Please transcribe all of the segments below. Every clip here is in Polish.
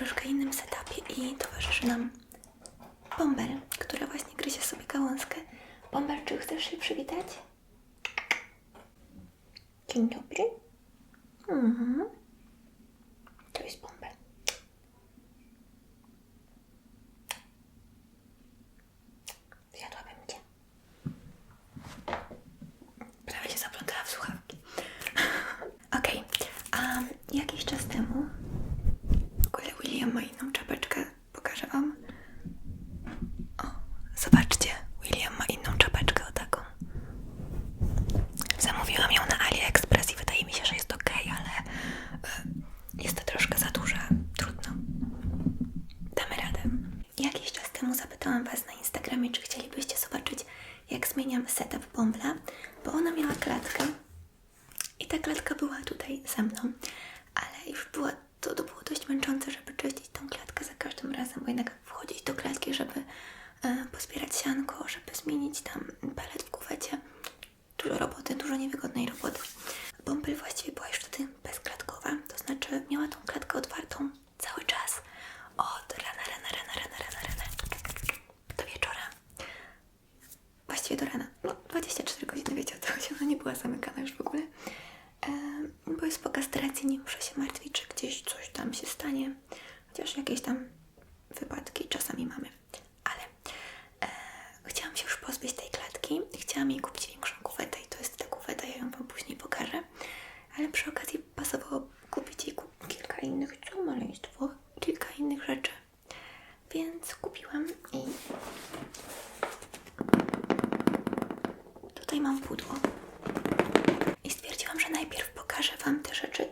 troszkę innym setupie i towarzyszy nam Bąbel, która właśnie gryzie sobie gałązkę. Bąbel, czy chcesz się przywitać? Dzień dobry. Mhm. To jest Bąbel. Zjadłabym cię. Prawie się zaplątała w słuchawki. Okej, a jakiś czas temu w ogóle William ma inną czapeczkę. Pokażę wam. O, zobaczcie. William ma inną czapeczkę o taką. Zamówiłam ją na AliExpress i wydaje mi się, że jest ok, ale y, jest to troszkę za duże. Trudno. Damy radę. Jakiś czas temu zapytałam Was na Instagramie, czy chcielibyście zobaczyć, jak zmieniam setup Bombla, bo ona miała klatkę i ta klatka była tutaj ze mną, ale już była, to, to było dość męczące, żeby czyścić tą klatkę za każdym razem, bo jednak wchodzić do klatki, żeby e, pozbierać sianko, żeby zmienić tam pelet w kuwecie. Dużo roboty, dużo niewygodnej roboty. Bąbel właściwie była już wtedy bezklatkowa, to znaczy miała tą klatkę otwartą cały czas. Od rana, rana, rana, rana, rana, rana do wieczora. Właściwie do rana. No, 24 godziny, wiecie o co chodzi. Ona nie była zamykana już w ogóle. Em, bo jest po kastracji, nie muszę się martwić, czy gdzieś coś tam się stanie. Chociaż jakieś tam wypadki czasami mamy. Ale e, chciałam się już pozbyć tej klatki. Chciałam jej kupić większą kuwetę i to jest ta kuweta, ja ją Wam później pokażę. Ale przy okazji pasowało kupić jej kilka innych, co maleństwo, kilka innych rzeczy. Więc kupiłam i tutaj mam pudło. I stwierdziłam, że najpierw pokażę Wam te rzeczy,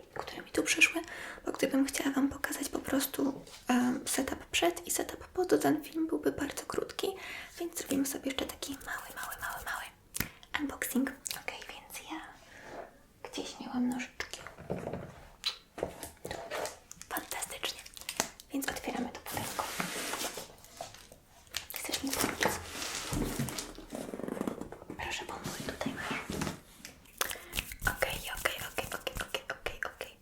przyszły, bo gdybym chciała Wam pokazać po prostu em, setup przed i setup po, to ten film byłby bardzo krótki, więc zrobimy sobie jeszcze taki mały, mały, mały, mały unboxing. Ok, więc ja gdzieś miałam nożyczki. Tu. Fantastycznie. Więc otwieramy to pudełko. Chcesz mi pomóc? Proszę pomóc, tutaj masz. Okej, okej, okej, okej, okej, okej, okej.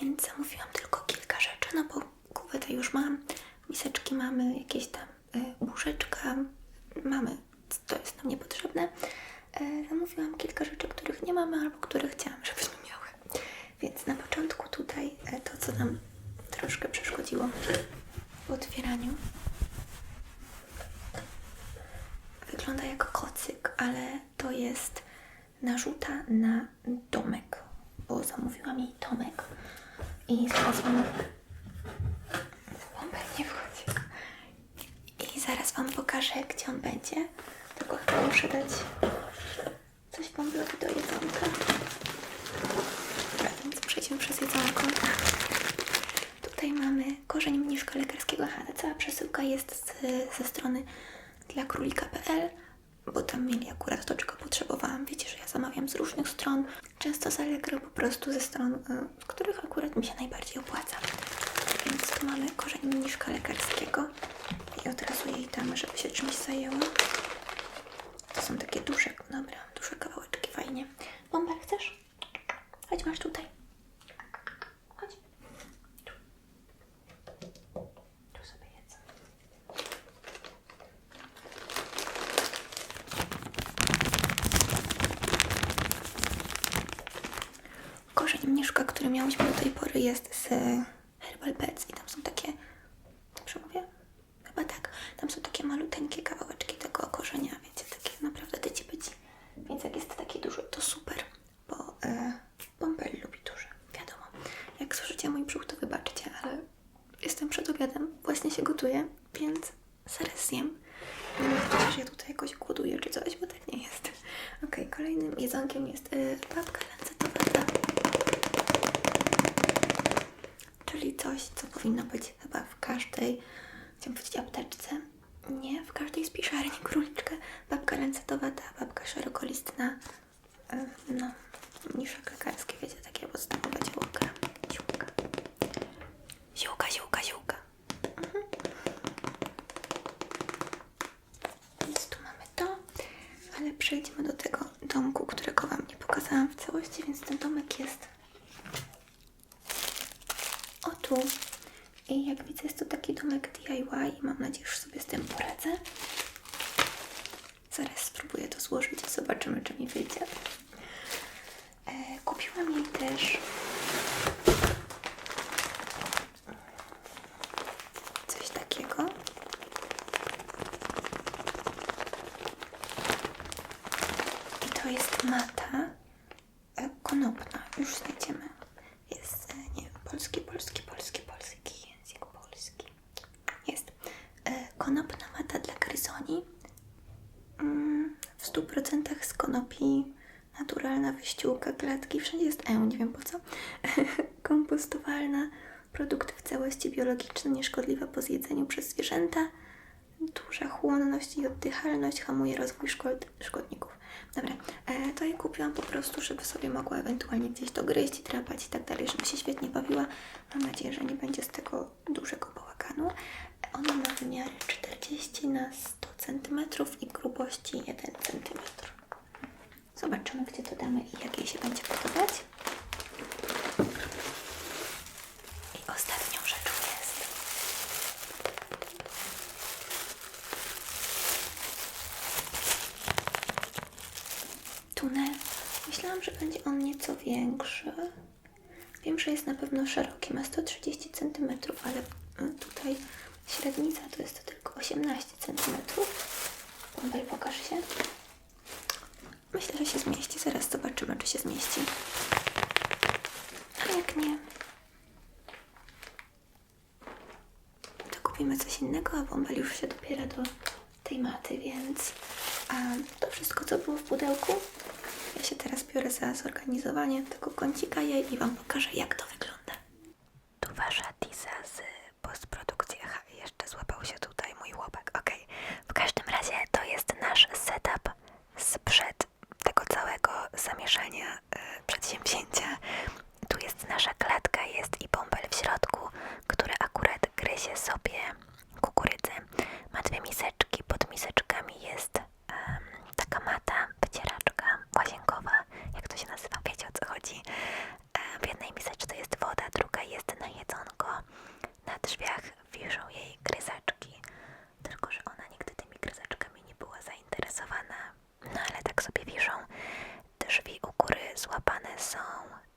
Więc zamówiłam tylko kilka rzeczy, no bo kuwetę już mam, miseczki mamy, jakieś tam y, łóżeczka mamy, to jest nam niepotrzebne. E, zamówiłam kilka rzeczy, których nie mamy albo które chciałam, żebyśmy miały. Więc na początku tutaj e, to, co nam troszkę przeszkodziło w otwieraniu. Wygląda jak kocyk, ale to jest narzuta na domek, bo zamówiłam jej domek i zaraz wam... Bąbel nie wchodzi. I zaraz wam pokażę, gdzie on będzie. Tylko chyba muszę dać coś bąblowi do jedzonka. Dobra, więc przejdźmy przez jedzonko. Tutaj mamy korzeń mniszka lekarskiego. Aha, ta cała przesyłka jest z, ze strony dla królika.pl, bo tam mieli akurat to, czego potrzebowałam. Wiecie, że ja zamawiam z różnych stron, często z Allegro po prostu ze stron, y, z których akurat mi się najbardziej opłaca. Więc tu mamy korzeń mniszka lekarskiego i od razu jej damy, żeby się czymś zajęła. To są takie duże, dobra, duże kawałeczki, fajnie. Bomber, chcesz? Chodź, masz tutaj. Chodź. Tu. Tu sobie jedz. Korzeń mniszka, który miałyśmy do tej pory jest z Herbal Pets i tam są takie, dobrze mówię? Chyba tak. Tam są takie maluteńkie kawałeczki tego korzenia, wiecie, takie naprawdę dyci byci. Więc jak jest taki duży, to super, bo e, Bąbel lubi duży, wiadomo. Jak słyszycie mój brzuch, to wybaczcie, ale jestem przed obiadem, właśnie się gotuję, więc zaraz zjem. Nie myślcie, że ja tutaj jakoś głoduję czy coś, bo tak nie Okej, kolejnym jedzonkiem jest y, babka lancetowata. Czyli coś, co powinno być chyba w każdej, chciałam powiedzieć apteczce. Nie, w każdej spiszarni króliczka. Babka lancetowata, babka szerokolistna. y, No, mniszek lekarski, wiecie, takie podstawowe ziółka. Ziółka. Ziółka, ziółka, ziółka. Więc tu mamy to, ale przejdźmy do tego domku, którego Wam nie pokazałam w całości, więc ten domek jest o tu I jak widzę, jest to taki domek DIY i mam nadzieję, że sobie z tym poradzę. Zaraz spróbuję to złożyć i zobaczymy, czy mi wyjdzie. E, kupiłam jej też coś takiego. I to jest mata e, konopna. Już znajdziemy. Jest, e, nie wiem, polski, polski, polski, polski, język polski. Jest. E, konopna mata dla gryzoni. Mm, w 100% z konopi. Naturalna wyściółka, klatki, wszędzie jest E, nie wiem po co. Kompostowalna, produkt w całości biologiczny, nieszkodliwa po zjedzeniu przez zwierzęta. Duża chłonność i oddychalność hamuje rozwój szkod szkodników. Dobra, e, to je kupiłam po prostu, żeby sobie mogła ewentualnie gdzieś to gryźć i drapać i tak dalej, żeby się świetnie bawiła. Mam nadzieję, że nie będzie z tego dużego bałaganu. Ona ma wymiary 40 na 100 cm i grubości 1 cm. Zobaczymy, gdzie to damy i jak jej się będzie podobać. I ostatnią rzeczą jest tunel. Myślałam, że będzie on nieco większy. Wiem, że jest na pewno szeroki, ma 130 cm, ale e, tutaj średnica to jest to tylko 18 cm. Bąbel, pokaż się. Myślę, że się zmieści. Zaraz zobaczymy, czy się zmieści. A jak nie, to kupimy coś innego, a bąbel już się dopiera do tej maty, więc a to wszystko, co było w pudełku, ja się teraz biorę za zorganizowanie tego kącika jej i Wam pokażę, jak to wygląda. Tu Wasza Tisa z postprodukcji. Aha, jeszcze złapał się tutaj mój łobek. Okej, w każdym razie to jest nasz setup sprzed tego całego zamieszania y, przedsięwzięcia. Tu jest nasza klatka, jest i bąbel w środku, który akurat gryzie sobie kukurydzę. Ma dwie miseczki, pod miseczkami jest em, taka mata, wycieraczka łazienkowa, jak to się nazywa, wiecie o co chodzi. E, w jednej miseczce jest woda, druga jest na jedzonko. Na drzwiach wiszą jej gryzaczki, tylko że ona nigdy tymi gryzaczkami nie była zainteresowana. No ale tak sobie wiszą. Drzwi u góry złapane są